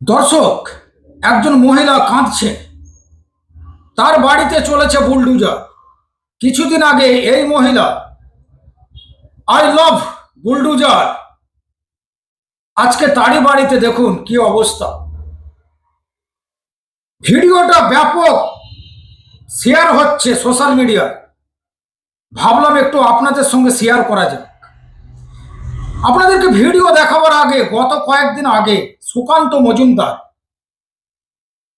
দর্শক, একজন মহিলা কাঁদছে। তার বাড়িতে চলেছে বুলডুজার। কিছুদিন আগে এই মহিলা, আই লাভ বুলডুজার। আজকে তারই বাড়িতে দেখুন কি অবস্থা। ভিডিওটা ব্যাপক শেয়ার হচ্ছে সোশ্যাল মিডিয়ায়। ভাবলাম একটু আপনাদের সঙ্গে শেয়ার করা যাক। আপনাদেরকে ভিডিও দেখাবার আগে, গত কয়েকদিন আগে সুকান্ত মজুমদার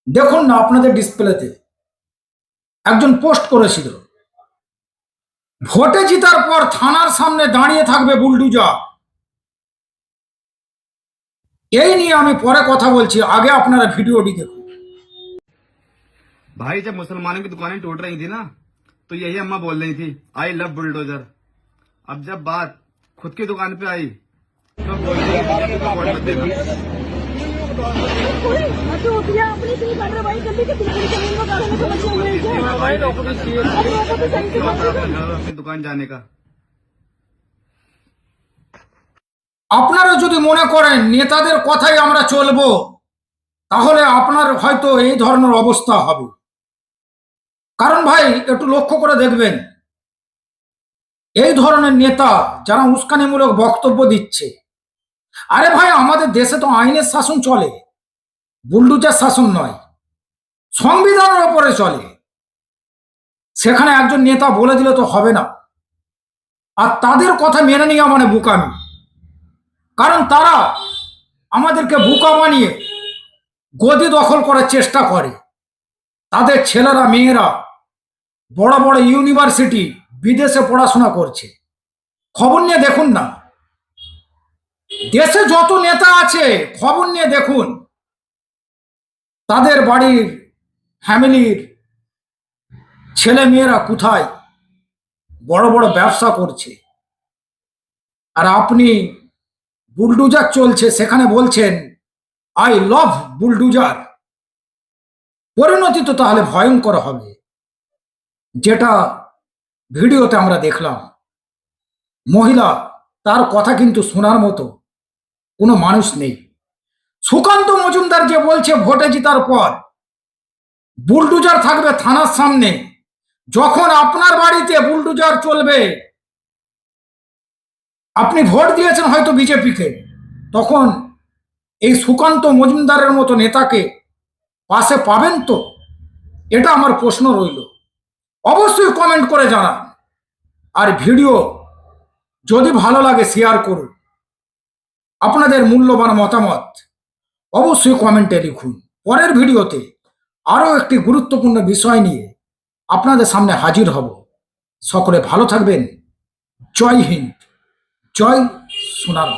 দেখুন না আপনাদের ডিসপ্লেতে একজন পোস্ট করেছিল ভোটে জিতার পর থানার সামনে দাঁড়িয়ে থাকবে বুলডুজা এই নিয়ে আমি পরে কথা বলছি আগে আপনারা ভিডিওটি দেখুন भाई जब मुसलमानों की दुकानें टूट रही थी ना तो यही अम्मा बोल रही थी आई लव बुलडोजर अब जब बात खुद की दुकान पे आई तो बोल रही है, "मुझे तो वोट मत देना।" कोई हद होती है अपनी इतनी कार्रवाई कर ली कि बिल्कुल जमीन में गाड़ने में समस्या हो रही है भाई लोगों को चाहिए अब लोगों को सही से तो बात अपना अपना घर, अपनी दुकान जाने का আপনারা যদি মনে করেন নেতাদের কথাই আমরা চলবো তাহলে আপনার হয়তো এই ধরনের অবস্থা হবে কারণ ভাই একটু লক্ষ্য করে দেখবেন এই ধরনের নেতা যারা উস্কানিমূলক বক্তব্য দিচ্ছে আরে ভাই, আমাদের দেশে তো আইনের শাসন চলে। বুলডুজার শাসন নয়, সংবিধানের ওপরে চলে। সেখানে একজন নেতা বলে দিলে তো হবে না। আর তাদের কথা মেনে নেওয়া মানে বোকামি। কারণ তারা আমাদেরকে বোকা বানিয়ে গদি দখল করার চেষ্টা করে। তাদের ছেলেরা, মেয়েরা বড় বড় ইউনিভার্সিটি বিদেশে পড়াশোনা করছে। খবর নিয়ে দেখুন না। দেশে যত নেতা আছে, খবর নিয়ে দেখুন। তাদের বাড়ির ফ্যামিলির ছেলে মেয়েরা কোথায়? বড় বড় ব্যবসা করছে। আর আপনি বুলডুজার চলছে, সেখানে বলছেন, আই লাভ বুলডুজার। পরিণতি তো তাহলে ভয়ঙ্কর হবে। যেটা ভিডিওতে আমরা দেখলাম। মহিলা তার কথা কিন্তু শোনার মতো কোনো মানুষ নেই। সুকান্ত মজুমদার যে বলছে, ভোটে জিতার পর বুলডুজার থাকবে থানার সামনে। যখন আপনার বাড়িতে বুলডুজার চলবে, আপনি ভোট দিয়েছেন হয়তো বিজেপিকে, তখন এই সুকান্ত মজুমদারের মতো নেতাকে পাশে পাবেন তো? এটা আমার প্রশ্ন রইল। অবশ্যই কমেন্ট করে জানান। আর ভিডিও যদি ভালো লাগে শেয়ার করুন। আপনাদের মূল্যবান মতামত অবশ্যই কমেন্টে লিখুন। পরের ভিডিওতে আরও একটি গুরুত্বপূর্ণ বিষয় নিয়ে আপনাদের সামনে হাজির হব। সকলে ভালো থাকবেন। জয় হিন্দ। জয় সোনার